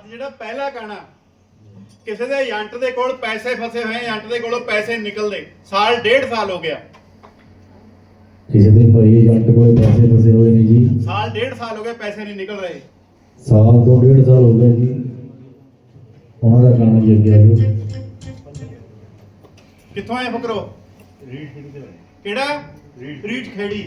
ਅੱਜ ਜਿਹੜਾ ਪਹਿਲਾ ਗਾਣਾ ਕਿਸੇ ਦੇ ਏਜੰਟ ਦੇ ਕੋਲ ਪੈਸੇ ਫਸੇ ਹੋਏ ਏਜੰਟ ਦੇ ਕੋਲੋਂ ਪੈਸੇ ਨਿਕਲਦੇ। ਸਾਲ ਡੇਢ ਸਾਲ ਹੋ ਗਿਆ। ਕਿਸੇ ਦੇ ਭਾਈ ਏਜੰਟ ਕੋਲੇ ਪੈਸੇ ਫਸੇ ਹੋਏ ਨੇ ਜੀ। ਸਾਲ ਡੇਢ ਸਾਲ ਹੋ ਗਏ ਪੈਸੇ ਨਹੀਂ ਨਿਕਲ ਰਹੇ। ਸਾਲ ਤੋਂ ਡੇਢ ਸਾਲ ਹੋ ਗਏ ਜੀ। ਉਹਨਾਂ ਦਾ ਗਾਣਾ ਜੀ ਅੱਗੇ ਆ ਜੀ ਕਿੱਥੋਂ ਆਏ ਫਕਰੋ? ਕਿਹੜਾ? ਰੀਠ ਖੇੜੀ।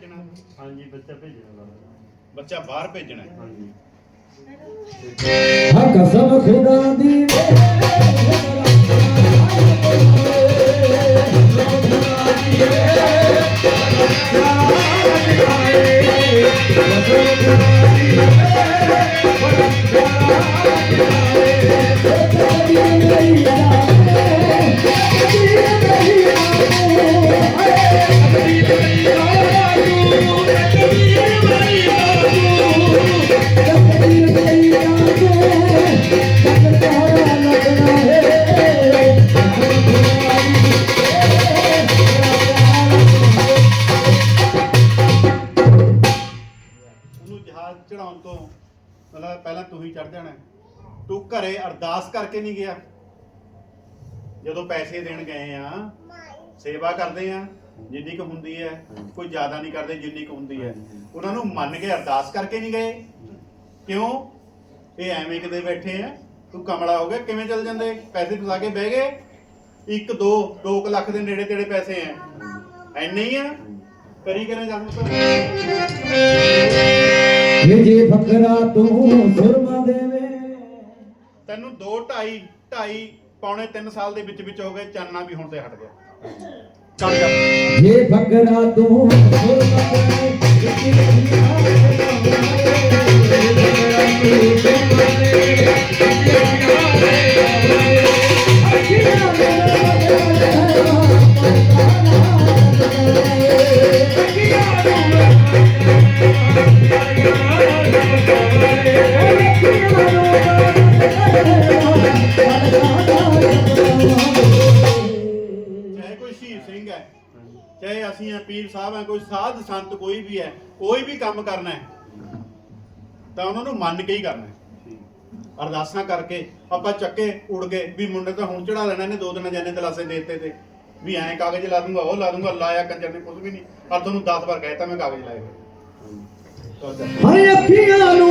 ਭੇਜਣਾ ਹਾਂਜੀ ਬੱਚਾ ਭੇਜਣਾ। ਬੱਚਾ ਬਾਹਰ ਭੇਜਣਾ ਹੈ। ਹਾਂਜੀ ਹਾਂ ਕਸਮ ਖੁਦਾ ਦੀ ਵੇ ਮਤਲਬ ਪਹਿਲਾਂ ਤੂੰ ਹੀ ਚੜ ਜਾਣਾ। ਤੂੰ ਘਰੇ ਅਰਦਾਸ ਕਰਕੇ ਨਹੀਂ ਗਿਆ। ਜਦੋਂ ਪੈਸੇ ਦੇਣ ਗਏ ਆ ਸੇਵਾ ਕਰਦੇ ਆ ਜਿੰਨੀ ਕੁ ਹੁੰਦੀ ਹੈ ਕੋਈ ਜ਼ਿਆਦਾ ਨਹੀਂ ਕਰਦੇ ਜਿੰਨੀ ਕੁ ਹੁੰਦੀ ਹੈ। ਉਹਨਾਂ ਨੂੰ ਮੰਨ ਕੇ ਅਰਦਾਸ ਕਰਕੇ ਨਹੀਂ ਗਏ। ਕਿਉਂ? ਇਹ ਐਵੇਂ ਕਿਤੇ ਬੈਠੇ ਆ। ਤੂੰ ਕਮਲਾ ਹੋ ਗਿਆ ਕਿਵੇਂ ਚੱਲ ਜਾਂਦੇ? ਪੈਸੇ ਫਸਾ ਕੇ ਬਹਿ ਗਏ। ਇੱਕ ਦੋ 2 ਲੱਖ ਦੇ ਨੇੜੇ ਤੇੜੇ ਪੈਸੇ ਆ। ਐਨੇ ਹੀ ਆ। ਕਰੀ ਕਰੇ ਜਦ ਇਹ ਜੇ ਫਕਰਾ ਤੂੰ ਸੁਰਮਾ ਦੇਵੇ। ਤੈਨੂੰ 2 2.5 2.5 ਪੌਣੇ 3 ਸਾਲ ਦੇ ਵਿੱਚ ਵਿੱਚ ਹੋ ਗਏ ਚਾਨਣਾ ਵੀ ਹੁਣ ਤੇ ਹਟ ਗਿਆ। ਚੱਲ ਜਾ। ਜੇ ਫਕਰਾ ਤੂੰ ਸੁਰਮਾ ਦੇਵੇ ਚਾਹੇ ਅਸੀਂ ਆ ਪੀਰ ਸਾਹਿਬ ਹੈ ਕੋਈ ਸਾਧ ਸੰਤ ਕੋਈ ਵੀ ਹੈ ਕੋਈ ਵੀ ਕੰਮ ਕਰਨਾ ਹੈ ਤਾਂ ਉਹਨਾਂ ਨੂੰ ਮੰਨ ਕੇ ਹੀ ਕਰਨਾ ਹੈ ਅਰਦਾਸਾਂ ਕਰਕੇ ਆਪਾਂ ਚੱਕੇ, ਉੜ ਗਏ ਵੀ ਮੁੰਡੇ ਤਾਂ ਹੁਣ ਚੜਾ ਲੈਣਾ, ਇਹਨੇ ਦੋ ਦਿਨਾਂ ਜਾਨੇ ਤਲਾਸੇ ਦੇ ਦਿੱਤੇ ਤੇ ਵੀ ਐਂ ਕਾਗਜ਼ ਲਾ ਦੂੰਗਾ, ਉਹ ਲਾ ਦੂੰਗਾ, ਲਾਇਆ ਕੰਜਰ ਨੇ ਕੁਝ ਵੀ ਨਹੀਂ। ਪਰ ਤੁਹਾਨੂੰ 10 ਵਾਰ ਕਹਿਤਾ ਮੈਂ ਕਾਗਜ਼ ਲਾਏ ਹੋਏ ਅੱਖੀਆਂ ਨੂੰ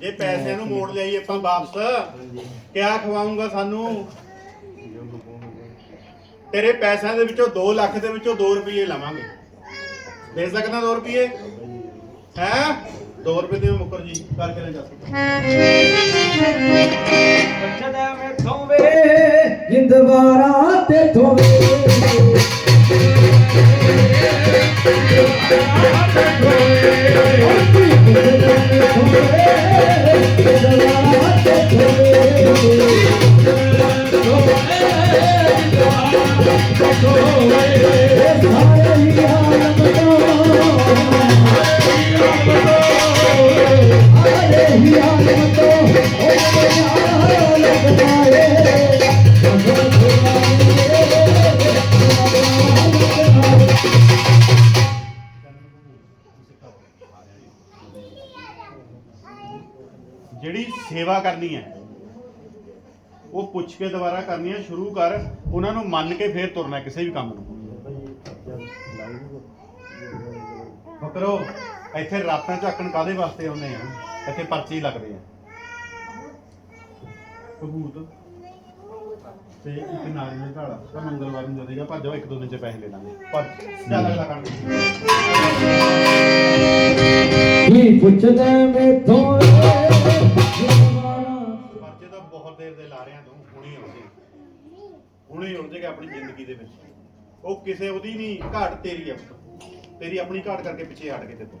ਜੇ ਪੈਸਿਆਂ ਨੂੰ ਮੋੜ ਲਿਆਈਏ ਆਪਾਂ ਵਾਪਸ, ਕਿਆ ਖਵਾਉਂਗਾ ਸਾਨੂੰ? ਤੇਰੇ ਪੈਸਿਆਂ ਦੇ ਵਿੱਚੋਂ 2 ਲੱਖ ਦੇ ਵਿੱਚੋਂ 2 ਰੁਪਏ ਲਵਾਂਗੇ। ਦੇ ਸਕਦਾ 2 ਰੁਪਏ ਹੈ? 2 ਰੁਪਏ ਦੇ ਮੁਕਰ ਜੀ ਕਰਕੇ ਲੈ ਜਾ। ਬੱਚਦਾ ਮੈਥੋਂ ਵੇ ਜਿੰਦਵਾਰਾ ਤੇ ਥੋਵੇ। ਜਿਹੜੀ ਸੇਵਾ ਕਰਨੀ ਹੈ, ਉਹ ਪੁੱਛ ਕੇ ਦੁਬਾਰਾ ਕਰਨੀ ਹੈ, ਸ਼ੁਰੂ ਕਰ, ਉਹਨਾਂ ਨੂੰ ਮੰਨ ਕੇ ਫੇਰ ਤੁਰਨਾ ਕਿਸੇ ਵੀ ਕੰਮ ਨੂੰ। ਫਕਰੋ ਇੱਥੇ ਰਾਤਾਂ ਝਾਕਣ ਕਾਦੇ ਵਾਸਤੇ ਆਉਂਦੇ ਆ? ਇੱਥੇ ਪਰਚੇ ਹੀ ਲੱਗਦੇ ਆ। ਕਬੂਤ ਤੇ ਇੱਕ ਨਾਰੀਅਲ ਢਾਲਾ ਤਾਂ ਮੰਗਲਵਾਰ ਨੂੰ ਦੇ ਦੇਗਾ ਭੱਜੋ ਇੱਕ ਦੋ ਦਿਨ ਚ ਪੈਸੇ ਲੈ ਲਾਂਗੇ ਭੱਜ ਚੱਲ ਅਗਲਾ ਕੰਮ ਕੀ ਪੁੱਛਦੇ ਮੇਥੋਂ ਪਰਚੇ ਤਾਂ ਬਹੁਤ ਦੇਰ ਦੇ ਲਾ ਰਿਆਂ ਤੂੰ। ਹੁਣੀ ਆਉਂਦੇ ਹੁਣੀ ਉਲਝੇਗਾ ਆਪਣੀ ਜ਼ਿੰਦਗੀ ਦੇ ਵਿੱਚ। ਉਹ ਕਿਸੇ ਉਹਦੀ ਨਹੀਂ। ਘਾਟ ਤੇਰੀ ਆ। ਤੇਰੀ ਆਪਣੀ ਘਾਟ ਕਰਕੇ ਪਿੱਛੇ ਹਟ ਕੇ ਤੇ ਤੂੰ।